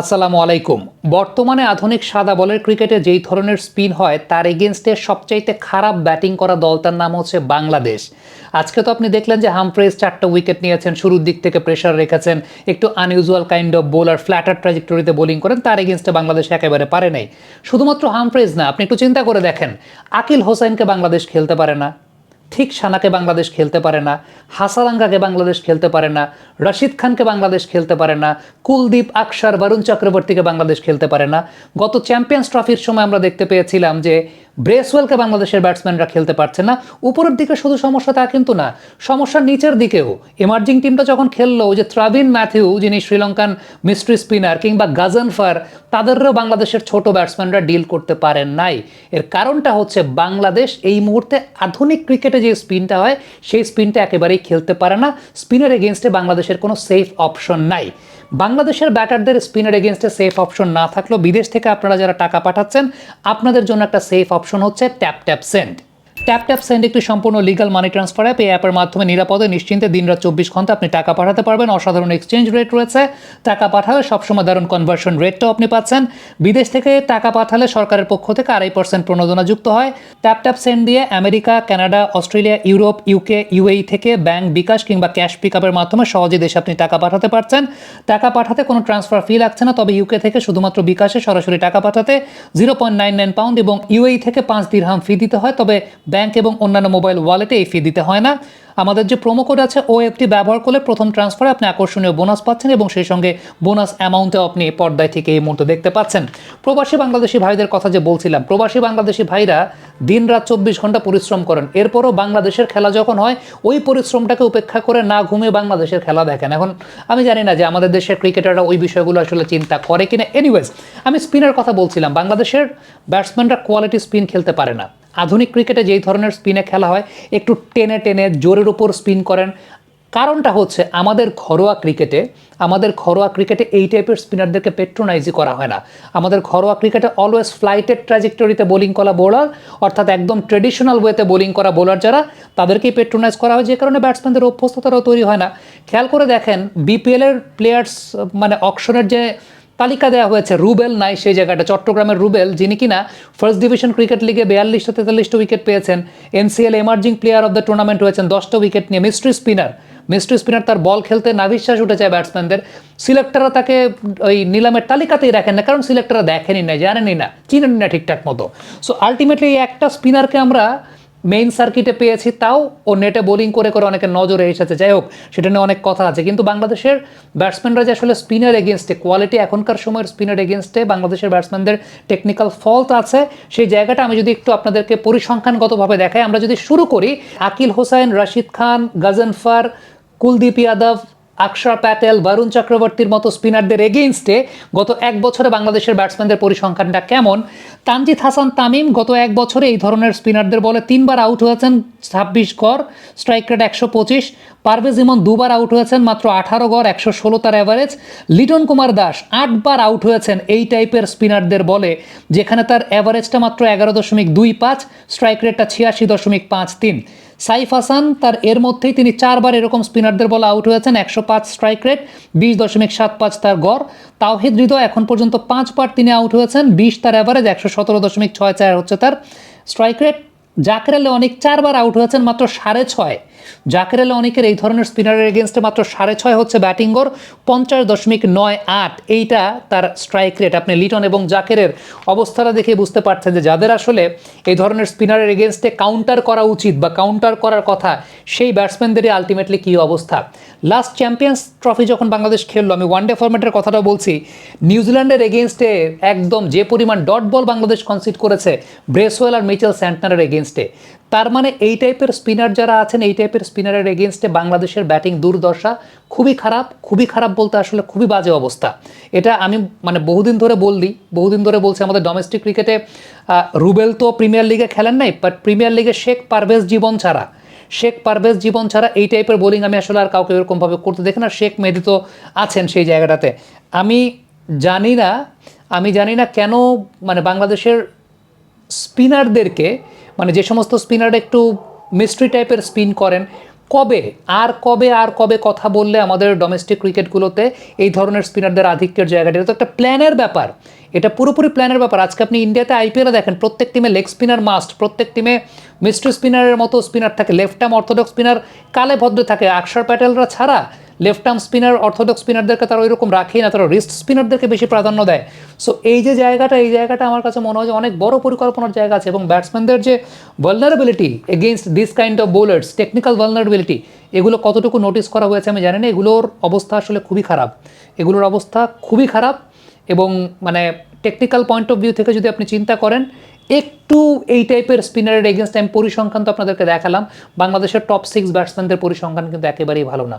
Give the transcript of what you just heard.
আসসালামু আলাইকুম। বর্তমানে আধুনিক সাদা বলের ক্রিকেটে যেই ধরনের স্পিন হয়, তার এগেনস্টে সবচাইতে খারাপ ব্যাটিং করা দলটার নাম হচ্ছে বাংলাদেশ। আজকে তো আপনি দেখলেন যে হামফ্রেজ চারটা উইকেট নিয়েছেন, শুরুর দিক থেকে প্রেশার রেখেছেন, একটু unusual kind of bowler flatter ট্রাজেক্টরিতে bowling করেন, তার এগেনস্টে বাংলাদেশ একেবারে পারে নাই। শুধুমাত্র হামফ্রেজ না, আপনি একটু চিন্তা করে দেখেন, আকিল হোসেনকে বাংলাদেশ খেলতে পারে না। ঠিক সানাকে বাংলাদেশ খেলতে পারে না, হাসারাঙ্গাকে বাংলাদেশ খেলতে পারে না, রশিদ খানকে বাংলাদেশ খেলতে পারে না, কুলদীপ, আকসার, বরুণ চক্রবর্তীকে বাংলাদেশ খেলতে পারে না। গত চ্যাম্পিয়ন্স ট্রফির সময় আমরা দেখতে পেয়েছিলাম যে ব্রেসওয়েলকে বাংলাদেশের ব্যাটসম্যানরা খেলতে পারছে না। উপরের দিকে শুধু সমস্যা তা কিন্তু না সমস্যা নিচের দিকেও। এমার্জিং টিমটা যখন খেললো যে ত্রাবিন ম্যাথিউ যিনি শ্রীলঙ্কান মিস্ট্রি স্পিনার কিংবা গাজনফার তাদেরও বাংলাদেশের ছোট ব্যাটসম্যানরা ডিল করতে পারেন নাই। এর কারণটা হচ্ছে বাংলাদেশ এই মুহূর্তে আধুনিক ক্রিকেটে যে স্পিনটা হয়, সেই স্পিনটা একেবারেই খেলতে পারে না। স্পিনের এগেনস্টে বাংলাদেশের কোনো সেফ অপশন নাই। বাংলাদেশের ব্যাটারদের স্পিনের এগেনস্টে সেফ অপশন না থাকলেও বিদেশ থেকে আপনারা যারা টাকা পাঠাচ্ছেন, আপনাদের জন্য একটা সেফ অপশন হচ্ছে tap tap send. Tap tap send একটি সম্পূর্ণ লিগাল মানি ট্রান্সফার অ্যাপ এই অ্যাপের মাধ্যমে নিরাপদে, নিশ্চিন্তে দিনরাত চব্বিশ ঘণ্টা আপনি টাকা পাঠাতে পারবেন। অসাধারণ এক্সচেঞ্জ রেট রয়েছে। টাকা পাঠালে সবসময় দারুণ কনভার্সন রেটটাও আপনি পাচ্ছেন। বিদেশ থেকে টাকা পাঠালে সরকারের পক্ষ থেকে আড়াই পার্সেন্ট প্রণোদনা যুক্ত হয়। ট্যাপ ট্যাপ সেন্ড দিয়ে America, Canada, Australia, Europe UK UAE থেকে ব্যাংক বিকাশ কিংবা ক্যাশ পিক আপের মাধ্যমে সহজে দেশে আপনি টাকা পাঠাতে পারছেন। টাকা পাঠাতে কোনো ট্রান্সফার ফি লাগছে না, তবে ইউকে থেকে শুধুমাত্র বিকাশে সরাসরি টাকা পাঠাতে zero point nine nine pound এবং ইউএই থেকে পাঁচ দিরহাম ফি দিতে হয়। তবে ব্যাংক এবং অন্যান্য মোবাইল ওয়ালেটে এই ফি দিতে হয় না। আমাদের যে প্রোমো কোড আছে ও অ্যাপটি ব্যবহার করলে প্রথম ট্রান্সফারে আপনি আকর্ষণীয় বোনাস পাচ্ছেন এবং সেই সঙ্গে বোনাস অ্যামাউন্টও আপনি পর্দায় থেকে এই মুহূর্তে দেখতে পাচ্ছেন। প্রবাসী বাংলাদেশি ভাইদের কথা যে বলছিলাম, প্রবাসী বাংলাদেশি ভাইরা দিন রাত চব্বিশ ঘণ্টা পরিশ্রম করেন। এরপরও বাংলাদেশের খেলা যখন হয়, ওই পরিশ্রমটাকে উপেক্ষা করে না ঘুমিয়ে বাংলাদেশের খেলা দেখেন। এখন আমি জানি না যে আমাদের দেশের ক্রিকেটাররা ওই বিষয়গুলো আসলে চিন্তা করে কিনা। এনিওয়েজ আমি স্পিনের কথা বলছিলাম। বাংলাদেশের ব্যাটসম্যানরা কোয়ালিটি স্পিন খেলতে পারে না। আধুনিক ক্রিকেটে যেই ধরনের স্পিনে খেলা হয়, একটু টেনে টেনে জোরের উপর স্পিন করেন। কারণটা হচ্ছে আমাদের ঘরোয়া ক্রিকেটে, আমাদের ঘরোয়া ক্রিকেটে এই টাইপের স্পিনারদেরকে পেট্রোনাইজই করা হয় না। আমাদের ঘরোয়া ক্রিকেটে অলওয়েজ ফ্লাইটেড ট্র্যাজেক্টরিতে বোলিং করা বোলার অর্থাৎ একদম ট্রেডিশনাল ওয়েতে বোলিং করা বোলার যারা, তাদেরকেই পেট্রোনাইজ করা হয়, যে কারণে ব্যাটসম্যানদের অভ্যস্ততারাও তৈরি হয় না। খেয়াল করে দেখেন বিপিএলের প্লেয়ার্স মানে অকশনের যে তালিকা দেওয়া হয়েছে। রুবেল নাই সেই জায়গাটা। চট্টগ্রামের রুবেল, যিনি কিনা ফার্স্ট ডিভিশন ক্রিকেট লিগে বিয়াল্লিশটা তেতাল্লিশটা উইকেট পেয়েছেন। NCL emerging player of the tournament হয়েছেন দশটা উইকেট নিয়ে। মিস্ট্রি স্পিনার মিস্ট্রি স্পিনার তার বল খেলতে নাভিশ্বাস উঠে যায় ব্যাটসম্যানদের সিলেক্টররা তাকে ওই নিলামের তালিকাতেই রাখেন না, কারণ সিলেক্টররা দেখেনি না, জানেনই না চিনেনি না ঠিকঠাক মতো। সো আলটিমেটলি একটা স্পিনারকে আমরা মেইন সার্কিটে পেয়েছি, তাও ও নেটে বোলিং করে করে অনেকের নজরে এসেছে। যাই হোক, সেটা নিয়ে অনেক কথা আছে। কিন্তু বাংলাদেশের ব্যাটসম্যানরা যে আসলে স্পিনার এগেনস্টে কোয়ালিটি এখনকার সময়ের স্পিনার এগেনস্টে বাংলাদেশের ব্যাটসম্যানদের টেকনিক্যাল ফল্ট আছে। সেই জায়গাটা আমি যদি একটু আপনাদেরকে পরিসংখ্যানগতভাবে দেখাই, আমরা যদি শুরু করি, আকিল হোসেন রাশিদ খান গাজনফার কুলদীপ যাদব আকশা প্যাটেল বরুণ চক্রবর্তীর মতো স্পিনারদের এগেইনস্টে গত এক বছরে বাংলাদেশের ব্যাটসম্যানদের পরিসংখ্যানটা কেমন? তানজিদ হাসান তামিম গত এক বছরে এই ধরনের স্পিনারদের বলে তিনবার আউট হয়েছেন ছাব্বিশ গড়, স্ট্রাইক রেট একশো পঁচিশ। পারভেজ ইমন দুবার আউট হয়েছেন মাত্র আঠারো গড়, একশো ষোলো তার অ্যাভারেজ। লিটন কুমার দাস আটবার আউট হয়েছেন এই টাইপের স্পিনারদের বলে, যেখানে তার অ্যাভারেজটা মাত্র এগারো দশমিক দুই পাঁচ, স্ট্রাইক রেটটা ছিয়াশি দশমিক পাঁচ তিন। সাইফ হাসান, তার এর মধ্যেই তিনি চারবার এরকম স্পিনারদের বলে আউট হয়েছেন, একশো পাঁচ স্ট্রাইক রেট, বিশ দশমিক সাত পাঁচ তার গড়। তাওহিদ হৃদয় এখন পর্যন্ত পাঁচবার তিনি আউট হয়েছেন, বিশ তার অ্যাভারেজ একশো সতেরো দশমিক ছয় চার হচ্ছে তার স্ট্রাইক রেট। জাকের আলী অনেক চারবার আউট হয়েছেন মাত্র সাড়ে ছয়। জাকের আলী অনেকের এই ধরনের স্পিনারের এগেনস্টে মাত্র সাড়ে ছয় হচ্ছে ব্যাটিং গড় পঞ্চাশ দশমিক নয় আট। এইটা তার স্ট্রাইক রেট আপনি লিটন এবং জাকেরের অবস্থাটা দেখে বুঝতে পারছেন যে যাদের আসলে এই ধরনের স্পিনারের এগেনস্টে কাউন্টার করা উচিত বা কাউন্টার করার কথা, সেই ব্যাটসম্যানদেরই আলটিমেটলি কী অবস্থা? লাস্ট চ্যাম্পিয়ন্স ট্রফি যখন বাংলাদেশ খেললো, আমি ওয়ানডে ফরম্যাটের কথাটা বলছি নিউজিল্যান্ডের এগেনস্টে একদম যে পরিমাণ ডট বল বাংলাদেশ কনসিড করেছে ব্রেসওয়েল আর মিচেল স্যান্টনারের এগেনস্টে তার মানে এই টাইপের স্পিনার যারা আছেন, এই টাইপের স্পিনারের এগেনস্টে বাংলাদেশের ব্যাটিং দুর্দশা খুবই খারাপ খুবই খারাপ বলতে আসলে খুবই বাজে অবস্থা। এটা আমি মানে বহুদিন ধরে বললি, বহুদিন ধরে বলছি আমাদের ডোমেস্টিক ক্রিকেটে রুবেল তো প্রিমিয়ার লিগে খেলেন নাই বাট প্রিমিয়ার লিগে শেখ পারভেজ জীবন ছাড়া, শেখ পারভেজ জীবন ছাড়া এই টাইপের বোলিং আমি আসলে আর কাউকে এরকমভাবে করতে দেখি না। শেখ মেহেদি তো আছেন সেই জায়গাটাতে। আমি জানি না, আমি জানি না কেন মানে বাংলাদেশের স্পিনারদেরকে মানে যে সমস্ত স্পিনার একটু মিস্ট্রি টাইপের স্পিন করেন, কবে, আর কবে আর কবে কথা বললে আমাদের ডোমেস্টিক ক্রিকেটগুলোতে এই ধরনের স্পিনারদের আধিক্যের জায়গাটা? এটা তো একটা প্ল্যানের ব্যাপার। এটা পুরোপুরি প্ল্যানের ব্যাপার। আজকে আপনি ইন্ডিয়াতে আইপিএলে দেখেন, প্রত্যেক টিমে লেগ স্পিনার মাস্ট প্রত্যেক টিমে মিস্ট্রি স্পিনারের মতো স্পিনার থাকে লেফট আর্ম অর্থোডক্স স্পিনার কালে ভদ্রে থাকে, আকসার প্যাটেলরা ছাড়া লেফট আর্ম স্পিনার, অর্থোডক্স স্পিনারদেরকে তারা ওইরকম রাখে না, তারা রিস্ট স্পিনারদেরকে বেশি প্রাধান্য দেয়। সো এই যে জায়গাটা, এই জায়গাটা আমার কাছে মনে হয় যে অনেক বড় পরিকল্পনার জায়গা আছে এবং ব্যাটসম্যানদের যে vulnerability against this kind of bowlers technical vulnerability এগুলো কতটুকু নোটিস করা হয়েছে আমি জানি না। এগুলোর অবস্থা আসলে খুবই খারাপ। এগুলোর অবস্থা খুবই খারাপ এবং মানে টেকনিক্যাল পয়েন্ট অফ ভিউ থেকে যদি আপনি চিন্তা করেন, একটু এই টাইপের স্পিনারের এগেনস্ট আমি পরিসংখ্যান তো আপনাদেরকে দেখালাম। বাংলাদেশের টপ সিক্স ব্যাটসম্যানদের পরিসংখ্যান কিন্তু একেবারেই ভালো না।